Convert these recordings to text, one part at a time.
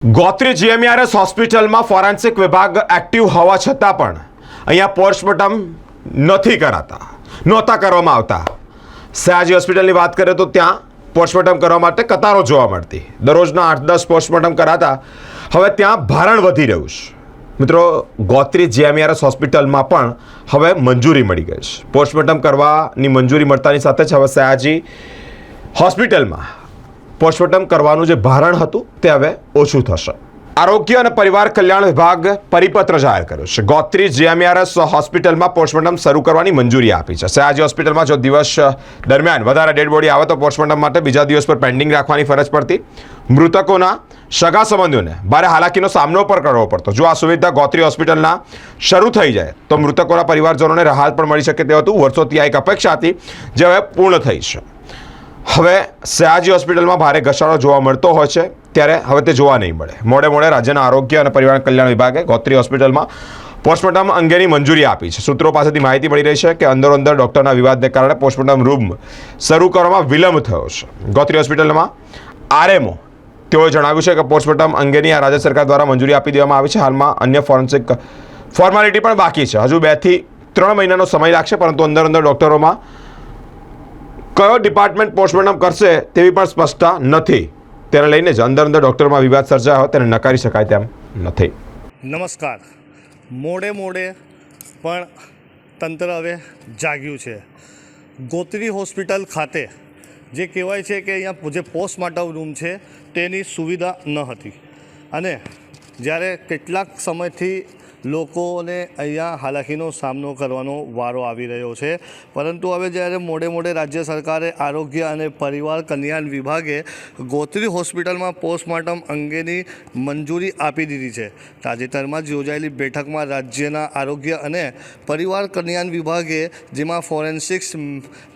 Gotri GMRS હોસ્પિટલમાં forensic વિભાગ active હોવા છતાં પણ અહીંયા પોસ્ટમોર્ટમ નથી કરાતા, નહોતા કરવામાં આવતા. સયાજી હોસ્પિટલની વાત કરીએ તો ત્યાં પોસ્ટમોર્ટમ કરવા માટે કતારો જોવા મળતી. દરરોજના આઠ દસ પોસ્ટમોર્ટમ કરાતા. હવે ત્યાં ભારણ વધી રહ્યું છે. મિત્રો, ગોત્રી જીએમઆરએસ હોસ્પિટલમાં પણ હવે મંજૂરી મળી ગઈ છે. પોસ્ટમોર્ટમ કરવાની મંજૂરી મળતાની સાથે જ હવે સયાજી હોસ્પિટલમાં પોસ્ટમોર્ટમ કરવાનું જે ભારણ હતું તે હવે ઓછું થશે. આરોગ્ય અને પરિવાર કલ્યાણ વિભાગ પરિપત્ર જાહેર કર્યો છે. ગોત્રી જીએમઆરએસ હોસ્પિટલમાં પોસ્ટમોર્ટમ શરૂ કરવાની મંજૂરી આપી છે. સયાજી હોસ્પિટલમાં જો દિવસ દરમિયાન વધારે ડેડ બોડી આવે તો પોસ્ટમોર્ટમ માટે બીજા દિવસ પર પેન્ડિંગ રાખવાની ફરજ પડતી. મૃતકોના સગા સંબંધીઓને ભારે હાલાકીનો સામનો પણ કરવો પડતો. જો આ સુવિધા ગોત્રી હોસ્પિટલના શરૂ થઈ જાય, તો મૃતકોના પરિવારજનોને રાહત પણ મળી શકે તે હતું. વર્ષોથી આ એક અપેક્ષા હતી જે હવે પૂર્ણ થઈ છે. હવે સયાજી હોસ્પિટલમાં ભારે ઘસારો જોવા મળતો હોય છે. ત્યારે હવે તે જોવા નહીં મળે. મોડે મોડે રાજ્યના આરોગ્ય અને પરિવાર કલ્યાણ વિભાગે ગોત્રી હોસ્પિટલમાં પોસ્ટમોર્ટમ અંગેની મંજૂરી આપી છે. સૂત્રો પાસેથી માહિતી મળી રહી છે કે અંદરોઅંદર ડૉક્ટરના વિવાદને કારણે પોસ્ટમોર્ટમ રૂમ શરૂ કરવામાં વિલંબ થયો છે. ગોત્રી હોસ્પિટલમાં આરએમઓ તેઓએ જણાવ્યું છે કે પોસ્ટમોર્ટમ અંગેની આ રાજ્ય સરકાર દ્વારા મંજૂરી આપી દેવામાં આવી છે. હાલમાં અન્ય ફોરેન્સિક ફોર્માલિટી પણ બાકી છે. હજુ બેથી ત્રણ મહિનાનો સમય લાગશે, પરંતુ અંદર અંદર ડૉક્ટરોમાં કયો ડિપાર્ટમેન્ટ પોસ્ટમોર્ટમ કરશે તેવી પણ સ્પષ્ટતા નથી. તેને લઈને જ અંદર અંદર ડૉક્ટરમાં વિવાદ સર્જાયો તેને નકારી શકાય તેમ નથી. નમસ્કાર. મોડે મોડે પણ તંત્ર હવે જાગ્યું છે. ગોત્રી હોસ્પિટલ ખાતે જે કહેવાય છે કે અહીંયા જે પોસ્ટમોર્ટમ રૂમ છે તેની સુવિધા ન હતી. અને જ્યારે કેટલાક સમયથી લોકોને અહીંયા હાલાકીનો સામનો કરવાનો વારો આવી રહ્યો છે. પરંતુ હવે જ્યારે મોડે મોડે રાજ્ય સરકારે આરોગ્ય અને પરિવાર કલ્યાણ વિભાગે ગોત્રી હોસ્પિટલમાં પોસ્ટમોર્ટમ અંગેની મંજૂરી આપી દીધી છે. તાજેતરમાં જ યોજાયેલી બેઠકમાં રાજ્યના આરોગ્ય અને પરિવાર કલ્યાણ વિભાગે, જેમાં ફોરેન્સિક્સ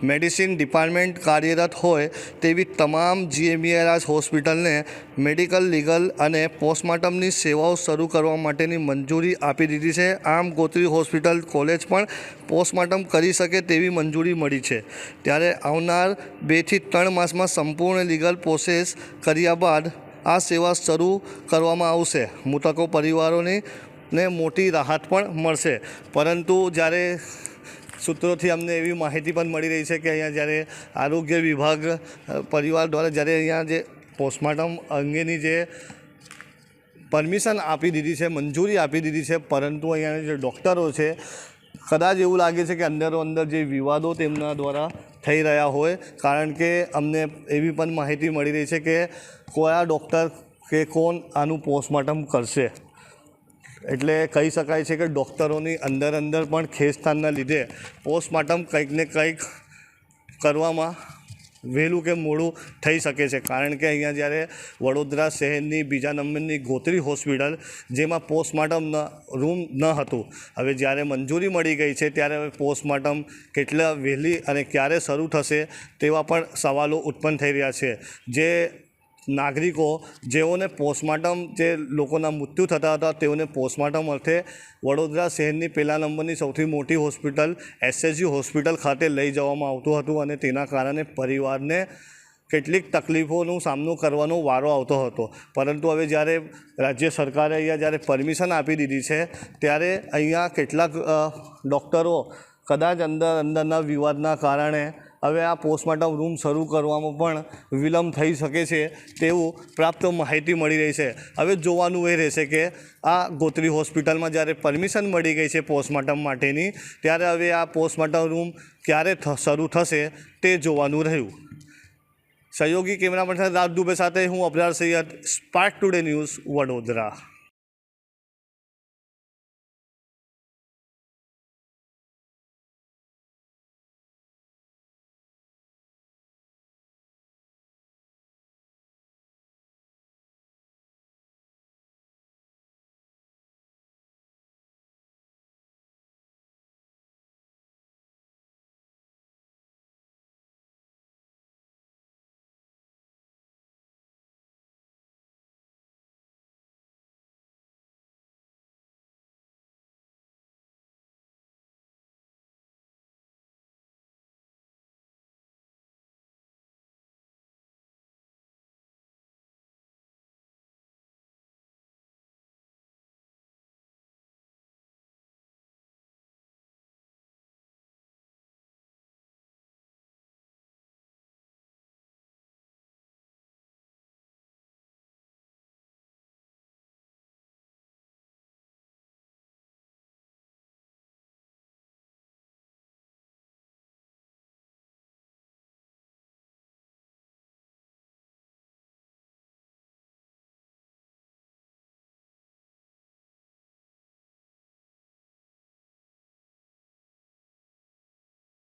મેડિસિન ડિપાર્ટમેન્ટ કાર્યરત હોય તેવી તમામ જીએમઈઆરએસ હોસ્પિટલને મેડિકલ, લીગલ અને પોસ્ટમોર્ટમની સેવાઓ શરૂ કરવા માટેની મંજૂરી આપી દીધી છે. આમ ગોત્રી હોસ્પિટલ કોલેજ પણ પોસ્ટમોર્ટમ કરી શકે તેવી મંજૂરી મળી છે. ત્યારે આવનાર બેથી ત્રણ માસમાં સંપૂર્ણ લીગલ પ્રોસેસ કર્યા બાદ આ સેવા શરૂ કરવામાં આવશે. મૃતકો પરિવારોની ને મોટી રાહત પણ મળશે. પરંતુ જ્યારે સૂત્રોથી અમને એવી માહિતી પણ મળી રહી છે કે અહીંયા જ્યારે આરોગ્ય વિભાગ પરિવાર દ્વારા જ્યારે અહીંયા જે પોસ્ટમોર્ટમ અંગેની જે પરમિશન આપી દીધી છે, મંજૂરી આપી દીધી છે, પરંતુ અહીંયાના જે ડૉક્ટરો છે, કદાચ એવું લાગે છે કે અંદરો અંદર જે વિવાદો તેમના દ્વારા થઈ રહ્યા હોય, કારણ કે અમને એવી પણ માહિતી મળી રહી છે કે કયા ડૉક્ટર કે કોણ આનું પોસ્ટમોર્ટમ કરશે. એટલે કહી શકાય છે કે ડૉક્ટરોની અંદર અંદર પણ ખેંચતાણના લીધે પોસ્ટમોર્ટમ કંઈક ને કંઈક કરવામાં વહેલું કે મોડું થઈ શકે છે. કારણ કે અહીંયા જ્યારે વડોદરા શહેરની બીજા નંબરની ગોત્રી હોસ્પિટલ, જેમાં પોસ્ટમોર્ટમ રૂમ ન હતું, હવે જ્યારે મંજૂરી મળી ગઈ છે, ત્યારે હવે પોસ્ટમોર્ટમ કેટલા વહેલી અને ક્યારે શરૂ થશે તેવા પણ સવાલો ઉત્પન્ન થઈ રહ્યા છે. જે નાગરિકો જેઓને પોસ્ટમોર્ટમ જે લોકોના મૃત્યુ થતા હતા તેઓને પોસ્ટમોર્ટમ અર્થે વડોદરા શહેરની પહેલા નંબરની સૌથી મોટી હોસ્પિટલ એસએસજી હોસ્પિટલ ખાતે લઈ જવામાં આવતું હતું અને તેના કારણે પરિવારને કેટલીક તકલીફોનો સામનો કરવાનો વારો આવતો હતો. પરંતુ હવે જ્યારે રાજ્ય સરકારે અહીંયા જ્યારે પરમિશન આપી દીધી છે, ત્યારે અહીંયા કેટલાક ડૉક્ટરો કદાચ અંદર, અંદરના વિવાદના કારણે હવે આ પોસ્ટમોર્ટમ રૂમ શરૂ કરવામાં પણ વિલંબ થઈ શકે છે તેવું પ્રાપ્ત માહિતી મળી રહી છે. હવે જોવાનું એ રહેશે કે આ ગોત્રી હોસ્પિટલમાં જ્યારે પરમિશન મળી ગઈ છે પોસ્ટમોર્ટમ માટેની, ત્યારે હવે આ પોસ્ટમોર્ટમ રૂમ ક્યારે શરૂ થશે તે જોવાનું રહ્યું. સહયોગી કેમેરા પર્સન રાજ દુબે સાથે હું Abrar Sayyed spark today news Vadodara.